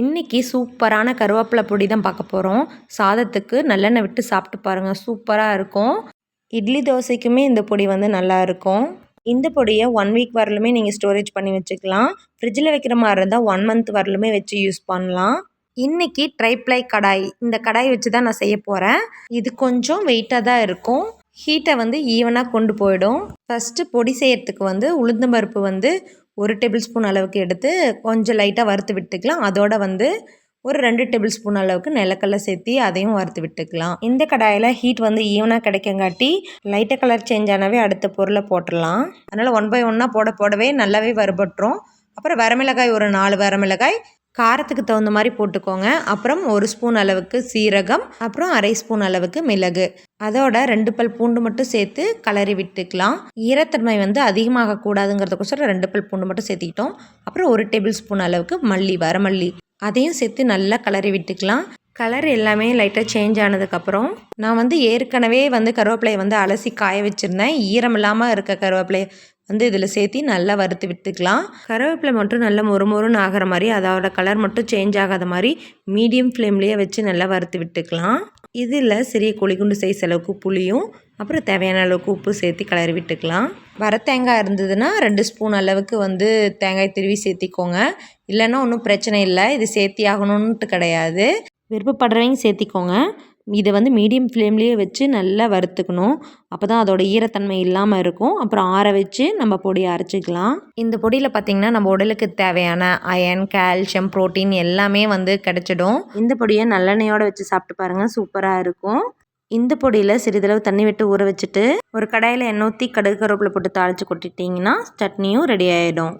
இன்றைக்கி சூப்பரான கருவேப்பிலை பொடி தான் பார்க்க போகிறோம் சாதத்துக்கு நல்லெண்ணெய் விட்டு சாப்பிட்டு பாருங்கள் சூப்பராக இருக்கும். இட்லி தோசைக்குமே இந்த பொடி வந்து நல்லா இருக்கும். இந்த பொடியை ஒன் வீக் வரலுமே நீங்கள் ஸ்டோரேஜ் பண்ணி வச்சுக்கலாம். ஃப்ரிட்ஜில் வைக்கிற மாதிரி இருந்தால் ஒன் மந்த் வரலுமே வச்சு யூஸ் பண்ணலாம். இன்றைக்கி ட்ரைப்ளை கடாய். இந்த கடாய் வச்சு தான் நான் செய்ய போகிறேன் இது கொஞ்சம் வெயிட்டாக தான் இருக்கும். ஹீட்டை வந்து ஈவனாக கொண்டு போயிடும். ஃபஸ்ட்டு பொடி செய்கிறதுக்கு வந்து உளுந்தம்பருப்பு வந்து ஒரு டேபிள் ஸ்பூன் அளவுக்கு எடுத்து கொஞ்சம் லைட்டாக வறுத்து விட்டுக்கலாம். அதோட வந்து ஒரு ரெண்டு டேபிள் ஸ்பூன் அளவுக்கு நிலக்கடலை சேர்த்தி அதையும் வறுத்து விட்டுக்கலாம். இந்த கடாயில் ஹீட் வந்து ஈவனாக கிடைக்கங்காட்டி லைட்டாக கலர் சேஞ்ச் ஆனவே அடுத்த பொருளை போட்டுடலாம். அதனால் ஒன் பை ஒன்னாக போட போடவே நல்லாவே வறுபட்டுரும். அப்புறம் வரமிளகாய் ஒரு நாலு வரமிளகாய் காரத்துக்கு தகுந்த மாதிரி போட்டுக்கோங்க. அப்புறம் ஒரு ஸ்பூன் அளவுக்கு சீரகம் அப்புறம் அரை ஸ்பூன் அளவுக்கு மிளகு. அதோட ரெண்டு பல் பூண்டு மட்டும் சேர்த்து கலரி விட்டுக்கலாம். ஈரத்தன்மை வந்து அதிகமாக கூடாதுங்கிறதுக்கோசரம் ரெண்டு பல் பூண்டு மட்டும் சேர்த்திக்கிட்டோம். அப்புறம் ஒரு டேபிள் ஸ்பூன் அளவுக்கு மல்லி வரமல்லி. அதையும் சேர்த்து நல்லா கலரி விட்டுக்கலாம். கலர் எல்லாமே லைட்டாக சேஞ்ச் ஆனதுக்கப்புறம் நான் வந்து ஏற்கனவே வந்து கருவேப்பிலையை வந்து அலசி காய வச்சுருந்தேன். ஈரம் இல்லாமல் இருக்க கருவேப்பிலையை வந்து இதில் சேர்த்து நல்லா வறுத்து விட்டுக்கலாம். கருவேப்பிலை மட்டும் நல்லா மொறு மொறுன்னு ஆகிற மாதிரி அதோட கலர் மட்டும் சேஞ்ச் ஆகாத மாதிரி மீடியம் ஃப்ளேம்லேயே வச்சு நல்லா வறுத்து விட்டுக்கலாம். இதில் சிறிய குழிகுண்டு சைஸ் அளவுக்கு புளியும் அப்புறம் தேவையான அளவுக்கு உப்பு சேர்த்து கிளறி விட்டுக்கலாம். வர தேங்காய் இருந்ததுன்னா ரெண்டு ஸ்பூன் அளவுக்கு வந்து தேங்காய் திருவி சேர்த்திக்கோங்க. இல்லைன்னா ஒன்றும் பிரச்சனை இல்லை இது சேர்த்தி ஆகணுன்ட்டு கிடையாது. விருப்பப்படுறவங்க சேர்த்திக்கோங்க. இதை வந்து மீடியம் ஃப்ளேம்லேயே வச்சு நல்லா வறுத்துக்கணும். அப்போ தான் அதோட ஈரத்தன்மை இல்லாமல் இருக்கும். அப்புறம் ஆற வச்சு நம்ம பொடியை அரைச்சிக்கலாம். இந்த பொடியில் பார்த்திங்கன்னா நம்ம உடலுக்கு தேவையான அயன் கால்சியம் ப்ரோட்டீன் எல்லாமே வந்து கிடச்சிடும். இந்த பொடியை நல்லெண்ணெயோடு வச்சு சாப்பிட்டு பாருங்கள் சூப்பராக இருக்கும். இந்த பொடியில் சிறிதளவு தண்ணி விட்டு ஊற வச்சுட்டு ஒரு கடாயில் எண்ணெய் ஊற்றி கடுகு கருவேப்பிலை போட்டு தாளித்து கொட்டிட்டிங்கன்னா சட்னியும் ரெடி ஆகிடும்